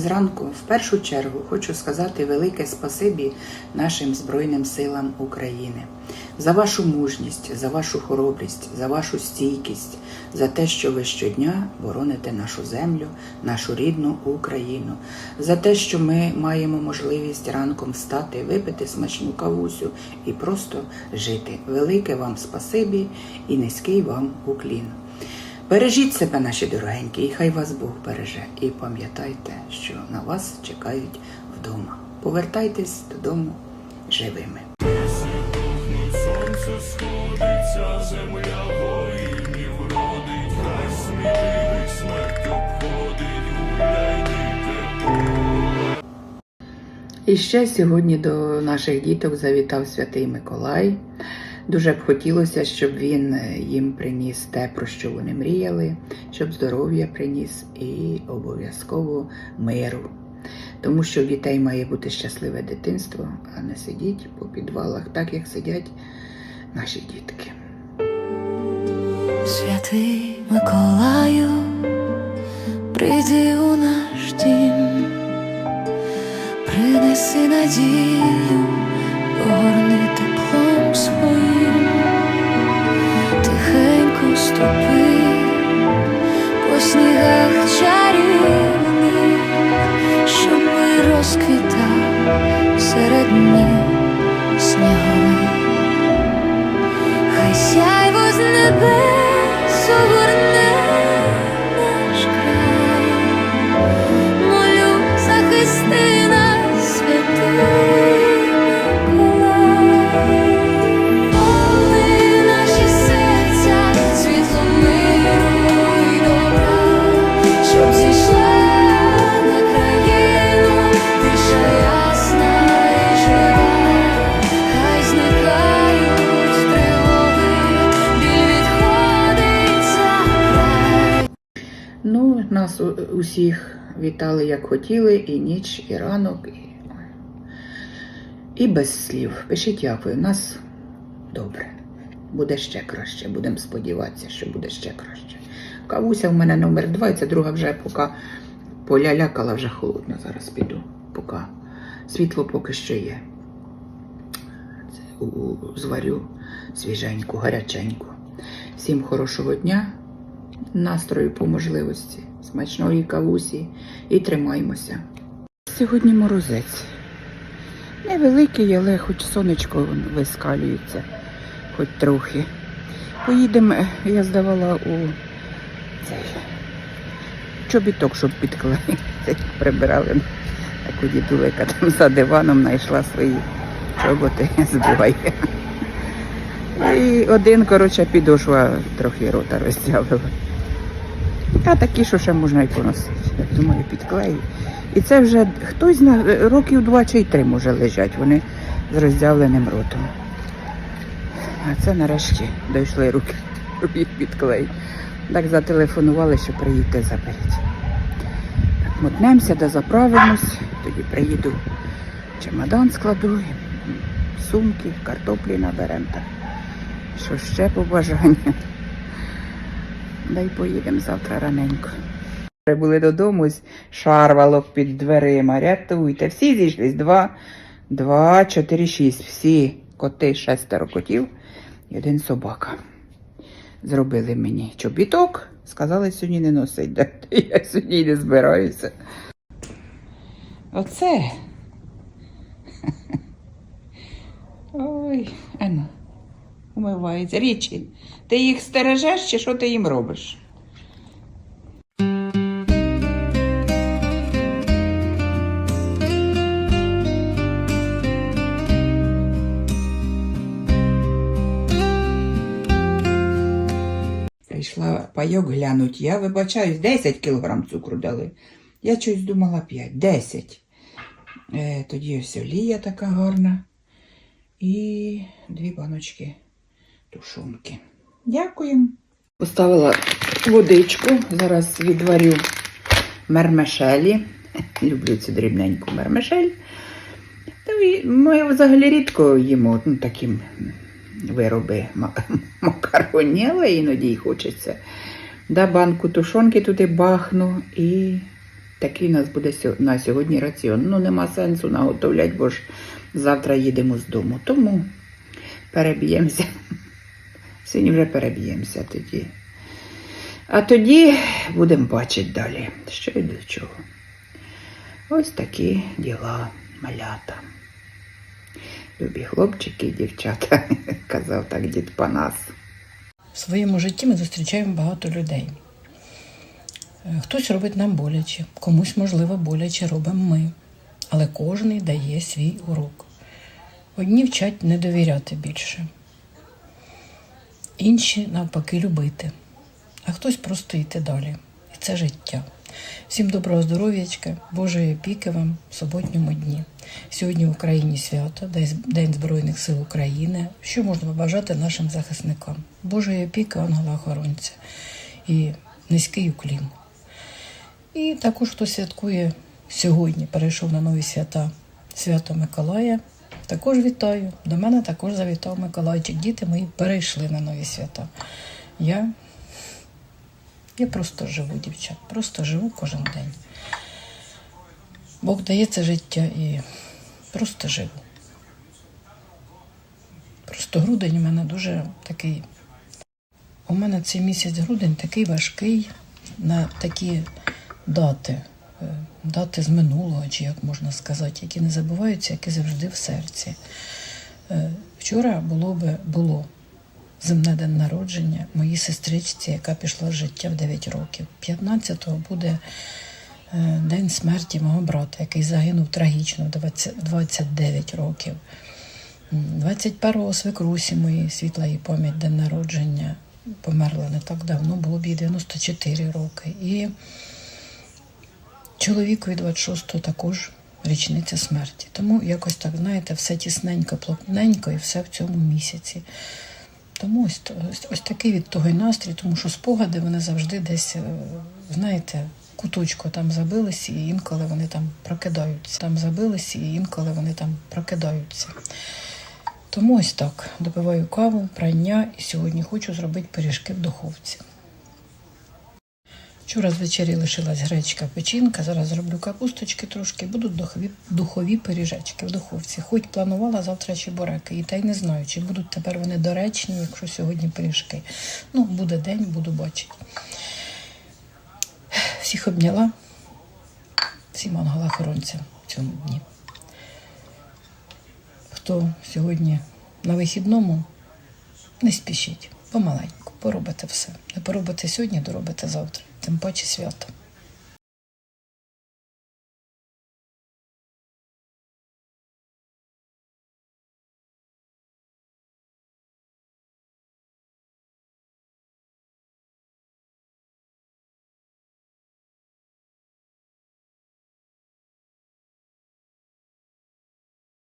Зранку в першу чергу хочу сказати велике спасибі нашим Збройним силам України за вашу мужність, за вашу хоробрість, за вашу стійкість, за те, що ви щодня бороните нашу землю, нашу рідну Україну, за те, що ми маємо можливість ранком встати, випити смачну кавусю і просто жити. Велике вам спасибі і низький вам уклін. Бережіть себе, наші дорогенькі, і хай вас Бог береже. І пам'ятайте, що на вас чекають вдома. Повертайтесь додому живими. І ще сьогодні до наших діток завітав святий Миколай. Дуже б хотілося, щоб він е, їм приніс те, про що вони мріяли, щоб здоров'я приніс і обов'язково миру. Тому що в дітей має бути щасливе дитинство, а не сидіть по підвалах, так як сидять наші дітки. Святий Миколаю, прийди у наш дім, принеси надію, огорни теплом своїм, to усіх вітали як хотіли, і ніч, і ранок, і, і без слів. Пишіть, як ви. У нас добре. Буде ще краще. Будемо сподіватися, що буде ще краще. Кавуся в мене номер два, і це друга вже поки полялякала, вже холодно. Зараз піду, поки світло поки що є. Це зварю свіженьку, гаряченьку. Всім хорошого дня настрою по можливості, смачної кавусі і тримаймося. Сьогодні морозець. Невеликий, але хоч сонечко вискалюється, хоч трохи. Поїдемо, я здавала у цей чобіток, щоб підклеїти. Прибирали таку дідулика там за диваном знайшла свої чоботи з. І один, коротше, підошва трохи рота розтягла. А такі, що ще можна і поносити. Думаю, підклею. І це вже хтось зна років два чи й три може лежать, вони з роздявленим ротом. А це нарешті дійшли руки, щоб їх підклеїти. Так зателефонували, що приїдьте заберіть. Так, мотнемося, де заправимось, тоді приїду, чемодан складу, сумки, картоплі наберемо. Що ще побажання? Дай поїдемо завтра раненько. Прибули додому, шарвалок під дверима. Рятуйте. Всі зійшлись. Два, два, чотири, шість. Всі коти, шестеро котів і один собака. Зробили мені чобіток. Сказали, сьогодні не носить. Де? Я сьогодні не збираюся. Оце. Ой, ану, умивається. Річі, ти їх стережеш чи що ти їм робиш? Прийшла пайок глянуть. Я вибачаюсь, 10 кілограм цукру дали. Я щось думала 5, 10. Е, тоді ось олія така гарна. І дві баночки тушонки. Дякуємо. Поставила водичку. Зараз відварю мермешелі. Люблю цю дрібненьку мермешель. Ми взагалі рідко їмо ну, такі вироби ма- макароні, але іноді й хочеться. Да, банку тушонки туди бахну і Такий у нас буде на сьогодні раціон. Ну, нема сенсу наготовлять, бо ж завтра їдемо з дому. Тому переб'ємося. Сьогодні вже переб'ємося тоді. А тоді будемо бачити далі, що і до чого. Ось такі діла малята. Любі хлопчики і дівчата, казав так дід Панас. В своєму житті ми зустрічаємо багато людей. Е, Хтось робить нам боляче, комусь, можливо, боляче робимо ми. Але кожен дає свій урок. Одні вчать не довіряти більше, інші навпаки любити, а хтось просто йти далі. І це життя. Всім доброго здоров'ячка, Божої опіки вам в суботньому дні. Сьогодні в Україні свято, День- Збройних сил України. Що можна побажати нашим захисникам? Божої опіки, ангела охоронця і низький уклін. І також хто святкує сьогодні, перейшов на нові свята свято Миколая. Також вітаю. До мене також завітав Миколайчик. Діти мої перейшли на нові свята. Я, я просто живу, дівчат, просто живу кожен день. Бог дає це життя і просто живу. Просто грудень у мене дуже такий. У мене цей місяць грудень такий важкий на такі дати, е, дати з минулого, чи як можна сказати, які не забуваються, які завжди в серці. Е, Вчора було би було земне день народження моїй сестричці, яка пішла з життя в 9 років. 15-го буде е, день смерті мого брата, який загинув трагічно в 29 років. 21-го свекрусі моєї світла її пам'ять день народження померла не так давно, було б їй 94 роки. І чоловікові 26-го також річниця смерті. Тому якось так, знаєте, все тісненько, плотненько і все в цьому місяці. Тому ось, ось, ось такий від того й настрій, тому що спогади вони завжди десь, е, знаєте, куточку там забились, і інколи вони там прокидаються. Там забились, і інколи вони там прокидаються. Тому ось так. Допиваю каву, прання, і сьогодні хочу зробити пиріжки в духовці. Вчора з вечері лишилась гречка печінка, зараз зроблю капусточки трошки, будуть духові, духові пиріжечки в духовці. Хоч планувала завтра чебуреки, і та й не знаю, чи будуть тепер вони доречні, якщо сьогодні пиріжки. Ну, буде день, буду бачити. Всіх обняла, всім ангела-хоронцям в цьому дні. Хто сьогодні на вихідному, не спішіть, помаленьку, поробите все. Не поробите сьогодні, доробите завтра. Тим паче свято.